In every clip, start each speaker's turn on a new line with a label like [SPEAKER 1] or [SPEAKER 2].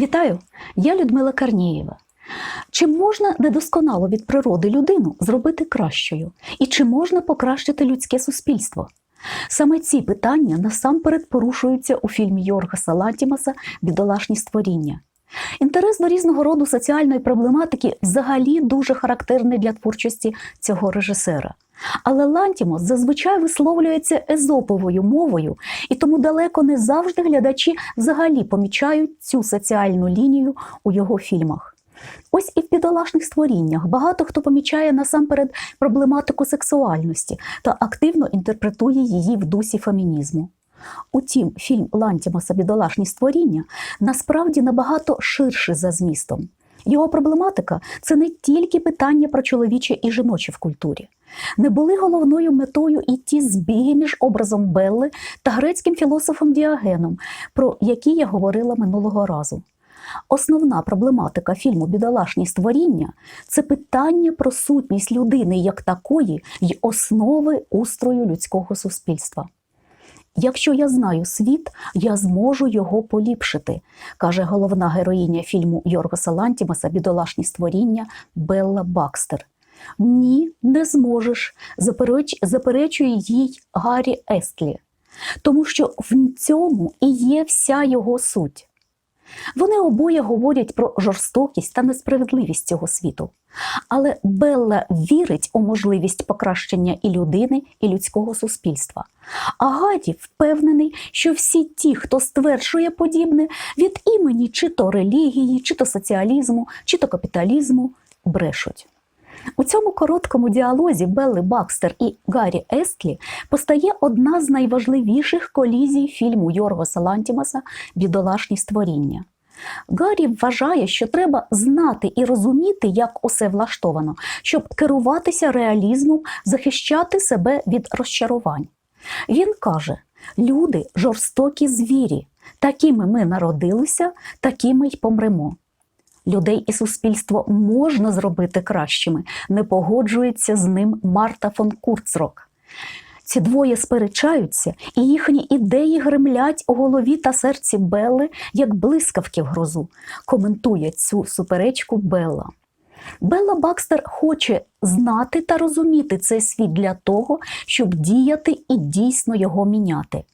[SPEAKER 1] Вітаю! Я Людмила Карнієва. Чи можна недосконало від природи людину зробити кращою? І чи можна покращити людське суспільство? Саме ці питання насамперед порушуються у фільмі Йоргаса Салатімаса Бідолашні створіння. Інтерес до різного роду соціальної проблематики взагалі дуже характерний для творчості цього режисера. Але Лантімос зазвичай висловлюється езоповою мовою, і тому далеко не завжди глядачі взагалі помічають цю соціальну лінію у його фільмах. Ось і в бідолашних створіннях багато хто помічає насамперед проблематику сексуальності та активно інтерпретує її в дусі фемінізму. Утім, фільм Лантімаса Бідолашні створіння насправді набагато ширший за змістом. Його проблематика це не тільки питання про чоловіче і жіноче в культурі. Не були головною метою і ті збіги між образом Белли та грецьким філософом Діагеном, про які я говорила минулого разу. Основна проблематика фільму Бідолашні створіння це питання про сутність людини як такої й основи устрою людського суспільства. Якщо я знаю світ, я зможу його поліпшити, каже головна героїня фільму Йоргоса Лантімаса Бідолашні створіння Белла Бакстер. Ні, не зможеш, запереч... заперечує їй Гаррі Естлі, тому що в цьому і є вся його суть. Вони обоє говорять про жорстокість та несправедливість цього світу. Але Белла вірить у можливість покращення і людини, і людського суспільства. А Гаді впевнений, що всі ті, хто стверджує подібне, від імені чи то релігії, чи то соціалізму, чи то капіталізму брешуть. У цьому короткому діалозі Белли Бакстер і Гаррі Естлі постає одна з найважливіших колізій фільму Йоргоса Лантімаса Бідолашні створіння. Гаррі вважає, що треба знати і розуміти, як усе влаштовано, щоб керуватися реалізмом, захищати себе від розчарувань. Він каже: люди жорстокі звірі, такими ми народилися, такими й помремо. Людей і суспільство можна зробити кращими, не погоджується з ним Марта фон Курцрок. Ці двоє сперечаються, і їхні ідеї гремлять у голові та серці Белли, як блискавки в грозу, коментує цю суперечку Белла. Белла Бакстер хоче знати та розуміти цей світ для того, щоб діяти і дійсно його міняти.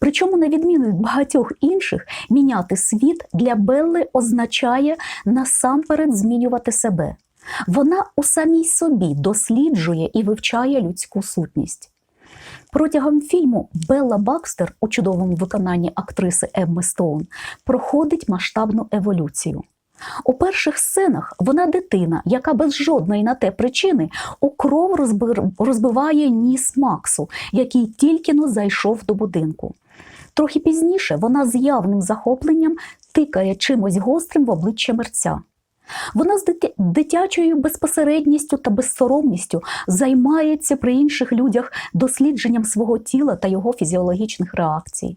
[SPEAKER 1] Причому, на відміну від багатьох інших, міняти світ для Белли означає насамперед змінювати себе. Вона у самій собі досліджує і вивчає людську сутність. Протягом фільму Белла Бакстер у чудовому виконанні актриси Емми Стоун проходить масштабну еволюцію. У перших сценах вона дитина, яка без жодної на те причини у кров розбиває ніс Максу, який тільки но зайшов до будинку. Трохи пізніше вона з явним захопленням тикає чимось гострим в обличчя мерця. Вона з дитячою безпосередністю та безсоромністю займається при інших людях дослідженням свого тіла та його фізіологічних реакцій.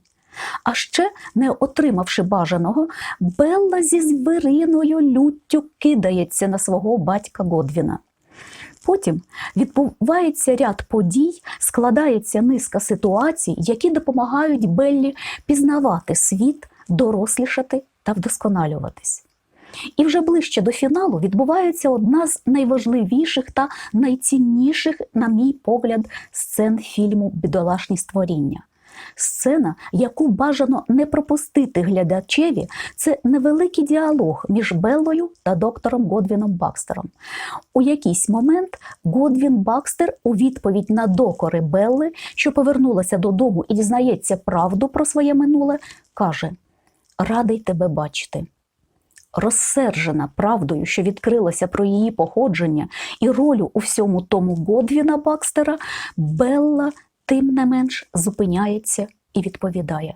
[SPEAKER 1] А ще, не отримавши бажаного, Белла зі звіриною люттю кидається на свого батька Годвіна. Потім відбувається ряд подій, складається низка ситуацій, які допомагають Беллі пізнавати світ, дорослішати та вдосконалюватись. І вже ближче до фіналу відбувається одна з найважливіших та найцінніших, на мій погляд, сцен фільму Бідолашні створіння. Сцена, яку бажано не пропустити глядачеві, це невеликий діалог між Беллою та доктором Годвіном Бакстером. У якийсь момент Годвін Бакстер у відповідь на докори Белли, що повернулася додому і дізнається правду про своє минуле, каже: Радий тебе бачити. Розсержена правдою, що відкрилася про її походження і роль у всьому тому Годвіна Бакстера, Белла тим не менш зупиняється і відповідає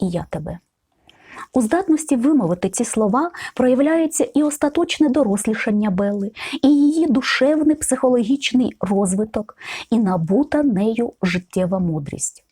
[SPEAKER 1] І я тебе. У здатності вимовити ці слова проявляється і остаточне дорослішання Белли, і її душевний психологічний розвиток, і набута нею життєва мудрість.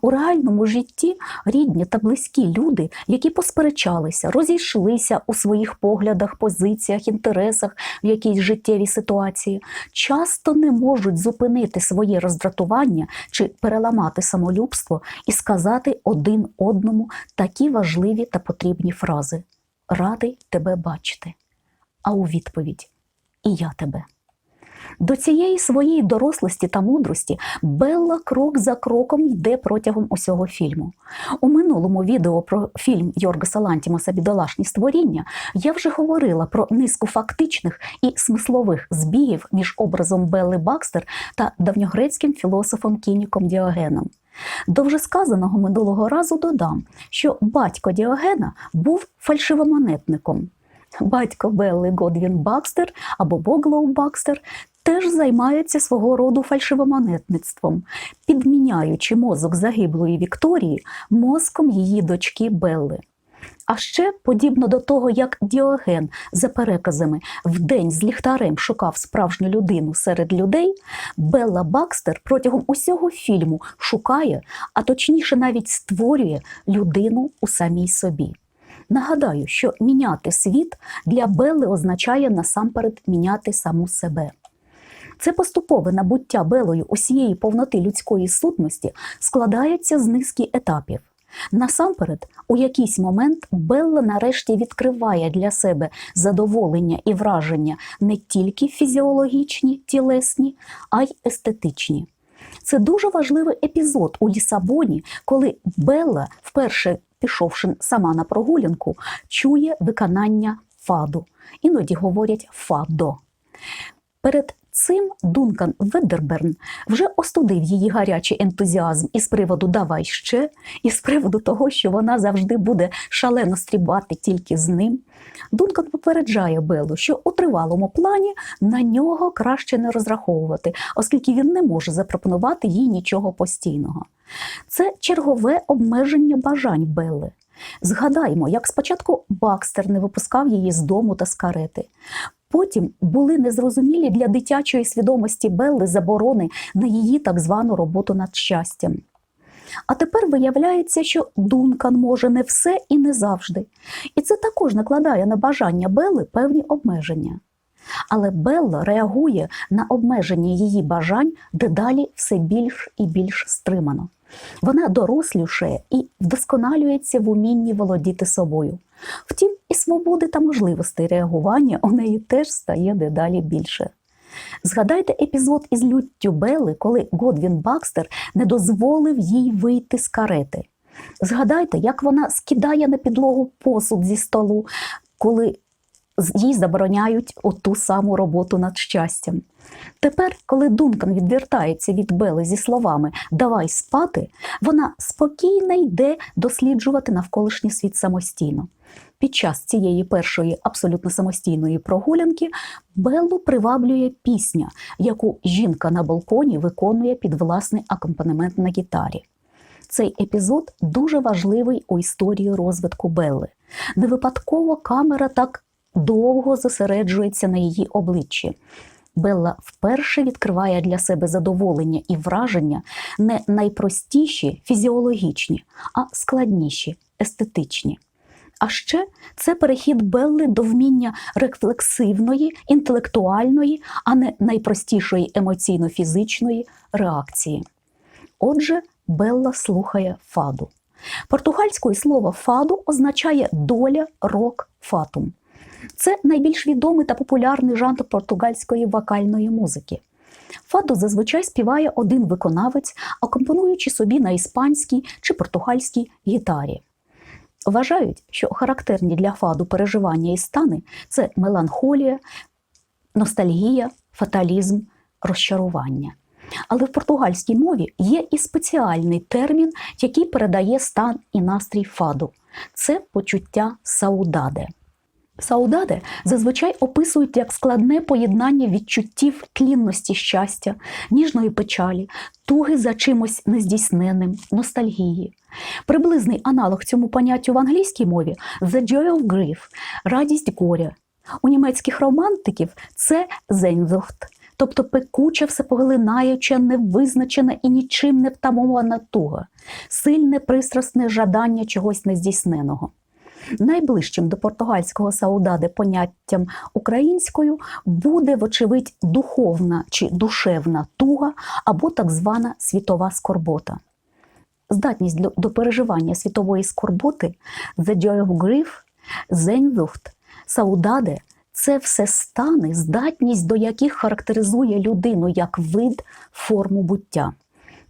[SPEAKER 1] У реальному житті рідні та близькі люди, які посперечалися, розійшлися у своїх поглядах, позиціях, інтересах в якійсь життєвій ситуації, часто не можуть зупинити своє роздратування чи переламати самолюбство і сказати один одному такі важливі та потрібні фрази. радий тебе бачити. А у відповідь І я тебе. До цієї своєї дорослості та мудрості Белла крок за кроком йде протягом усього фільму. У минулому відео про фільм Йоргаса Лантімаса Бідолашні створіння я вже говорила про низку фактичних і смислових збігів між образом Белли Бакстер та давньогрецьким філософом Кініком Діогеном. До вже сказаного минулого разу додам, що батько Діогена був фальшивомонетником. Батько Белли Годвін Бакстер або Боглоу Бакстер теж займається свого роду фальшивомонетництвом, підміняючи мозок загиблої Вікторії мозком її дочки Белли. А ще, подібно до того, як Діоген за переказами вдень з ліхтарем шукав справжню людину серед людей, Белла Бакстер протягом усього фільму шукає, а точніше навіть створює людину у самій собі. Нагадаю, що міняти світ для Белли означає насамперед міняти саму себе. Це поступове набуття Белою усієї повноти людської сутності складається з низки етапів. Насамперед, у якийсь момент Белла нарешті відкриває для себе задоволення і враження не тільки фізіологічні, тілесні, а й естетичні. Це дуже важливий епізод у Лісабоні, коли Белла, вперше пішовши сама на прогулянку, чує виконання фаду. Іноді говорять фадо. Перед цим Дункан Веддерберн вже остудив її гарячий ентузіазм із приводу Давай ще, і з приводу того, що вона завжди буде шалено стрібати тільки з ним. Дункан попереджає Беллу, що у тривалому плані на нього краще не розраховувати, оскільки він не може запропонувати їй нічого постійного. Це чергове обмеження бажань Белли. Згадаймо, як спочатку Бакстер не випускав її з дому та з карети. Потім були незрозумілі для дитячої свідомості Белли заборони на її так звану роботу над щастям. А тепер виявляється, що Дункан може не все і не завжди. І це також накладає на бажання Белли певні обмеження. Але Белла реагує на обмеження її бажань дедалі все більш і більш стримано. Вона дорослішає і вдосконалюється в умінні володіти собою. Втім, і свободи та можливостей реагування у неї теж стає дедалі більше. Згадайте епізод із люттю Белли, коли Годвін Бакстер не дозволив їй вийти з карети. Згадайте, як вона скидає на підлогу посуд зі столу, коли їй забороняють оту саму роботу над щастям. Тепер, коли Дункан відвертається від Бели зі словами Давай спати, вона спокійно йде досліджувати навколишній світ самостійно. Під час цієї першої абсолютно самостійної прогулянки Беллу приваблює пісня, яку жінка на балконі виконує під власний акомпанемент на гітарі. Цей епізод дуже важливий у історії розвитку Белли. Не випадково камера так довго зосереджується на її обличчі. Белла вперше відкриває для себе задоволення і враження не найпростіші фізіологічні, а складніші, естетичні. А ще це перехід Белли до вміння рефлексивної, інтелектуальної, а не найпростішої емоційно-фізичної реакції. Отже, Белла слухає фаду. Португальською слово фаду означає доля рок фатум. Це найбільш відомий та популярний жанр португальської вокальної музики. Фаду зазвичай співає один виконавець, акомпонуючи собі на іспанській чи португальській гітарі. Вважають, що характерні для фаду переживання і стани це меланхолія, ностальгія, фаталізм, розчарування. Але в португальській мові є і спеціальний термін, який передає стан і настрій фаду це почуття саудаде. Саудаде зазвичай описують як складне поєднання відчуттів тлінності щастя, ніжної печалі, туги за чимось нездійсненним, ностальгії. Приблизний аналог цьому поняттю в англійській мові «the joy of grief» радість горя. У німецьких романтиків це «Sehnsucht», тобто пекуча, всепоглинаюча, невизначена і нічим не втамована туга, сильне пристрасне жадання чогось нездійсненого. Найближчим до португальського саудади поняттям українською буде, вочевидь, духовна чи душевна туга або так звана світова скорбота. Здатність до переживання світової скорботи The Joy of Grief Зеньдухт, саудаде це все стани, здатність до яких характеризує людину як вид, форму буття.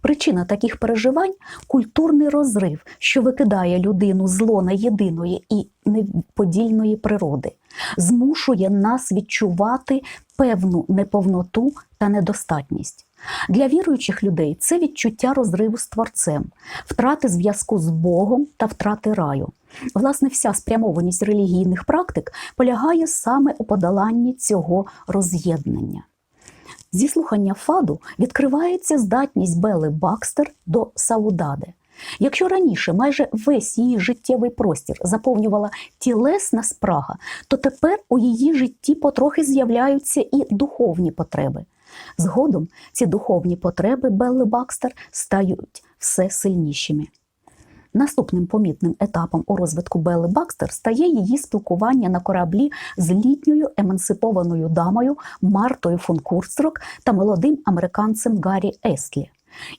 [SPEAKER 1] Причина таких переживань культурний розрив, що викидає людину з лона єдиної і неподільної природи, змушує нас відчувати певну неповноту та недостатність. Для віруючих людей це відчуття розриву з Творцем, втрати зв'язку з Богом та втрати раю. Власне, вся спрямованість релігійних практик полягає саме у подоланні цього роз'єднання. Зі слухання фаду відкривається здатність Бели Бакстер до Саудаде. Якщо раніше майже весь її життєвий простір заповнювала тілесна спрага, то тепер у її житті потрохи з'являються і духовні потреби. Згодом ці духовні потреби Белли Бакстер стають все сильнішими. Наступним помітним етапом у розвитку Белли Бакстер стає її спілкування на кораблі з літньою емансипованою дамою Мартою фон Курстрок та молодим американцем Гаррі Естлі.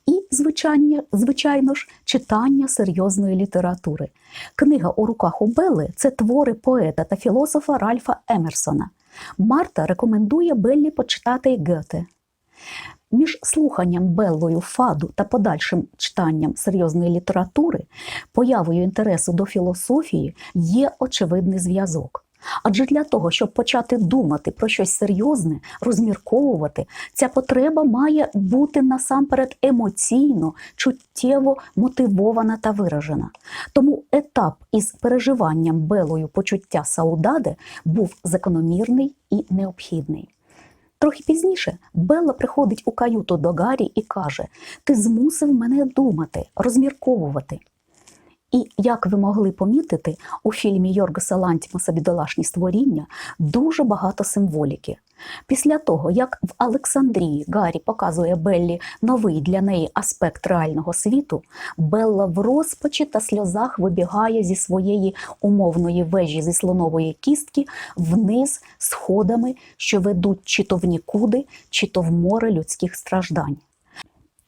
[SPEAKER 1] І, звичайно, звичайно ж, читання серйозної літератури. Книга у руках у Белли це твори поета та філософа Ральфа Емерсона. Марта рекомендує Беллі почитати Гете. Між слуханням Беллою фаду та подальшим читанням серйозної літератури, появою інтересу до філософії є очевидний зв'язок. Адже для того, щоб почати думати про щось серйозне, розмірковувати, ця потреба має бути насамперед емоційно, чуттєво мотивована та виражена. Тому етап із переживанням Белою почуття Саудаде був закономірний і необхідний. Трохи пізніше Белла приходить у каюту до Гаррі і каже: Ти змусив мене думати, розмірковувати. І як ви могли помітити, у фільмі Йоргаса Лантімаса Бідолашні створіння дуже багато символіки. Після того, як в Олександрії Гаррі показує Беллі новий для неї аспект реального світу, Белла в розпачі та сльозах вибігає зі своєї умовної вежі зі слонової кістки вниз сходами, що ведуть чи то в нікуди, чи то в море людських страждань.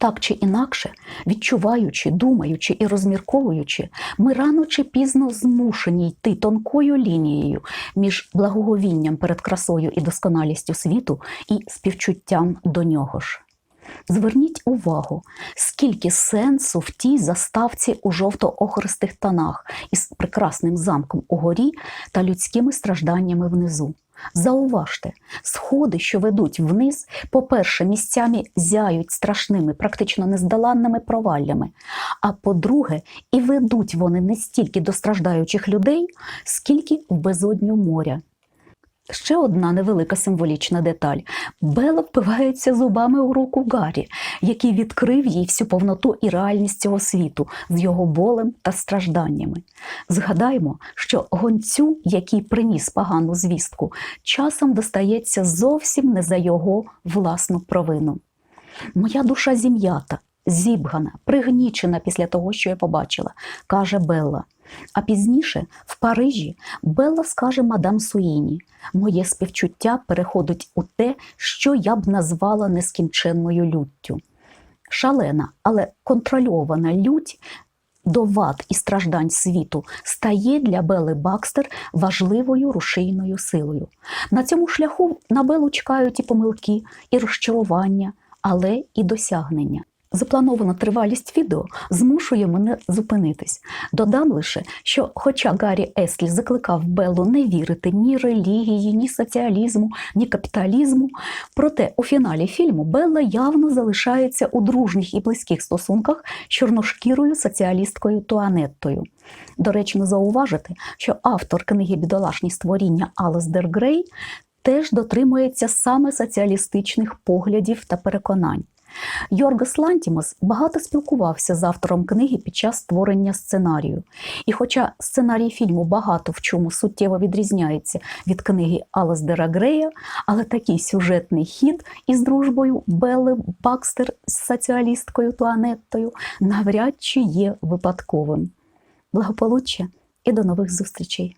[SPEAKER 1] Так чи інакше, відчуваючи, думаючи і розмірковуючи, ми рано чи пізно змушені йти тонкою лінією між благоговінням перед красою і досконалістю світу і співчуттям до нього ж. Зверніть увагу, скільки сенсу в тій заставці у жовто-охристих тонах із прекрасним замком угорі та людськими стражданнями внизу. Зауважте, сходи, що ведуть вниз, по-перше, місцями зяють страшними, практично нездоланними проваллями. А по-друге, і ведуть вони не стільки до страждаючих людей, скільки в безодню моря. Ще одна невелика символічна деталь. Бела впивається зубами у руку Гаррі, який відкрив їй всю повноту і реальність цього світу з його болем та стражданнями. Згадаймо, що гонцю, який приніс погану звістку, часом достається зовсім не за його власну провину. Моя душа зім'ята, зібгана, пригнічена після того, що я побачила, каже Белла. А пізніше в Парижі Белла скаже мадам Суїні: моє співчуття переходить у те, що я б назвала нескінченною люттю. Шалена, але контрольована лють до вад і страждань світу стає для Бели Бакстер важливою рушійною силою. На цьому шляху на Белу чекають і помилки, і розчарування, але і досягнення. Запланована тривалість відео змушує мене зупинитись. Додам лише, що, хоча Гаррі Еслі закликав Беллу не вірити ні релігії, ні соціалізму, ні капіталізму, проте у фіналі фільму Белла явно залишається у дружніх і близьких стосунках з чорношкірою соціалісткою Туанеттою. Доречно зауважити, що автор книги Бідолашні створіння Алесдер Грей теж дотримується саме соціалістичних поглядів та переконань. Йоргас Лантімос багато спілкувався з автором книги під час створення сценарію. І хоча сценарій фільму багато в чому суттєво відрізняється від книги Алесдера Грея, але такий сюжетний хід із дружбою Белли Бакстер з соціалісткою Туанеттою навряд чи є випадковим. Благополуччя і до нових зустрічей!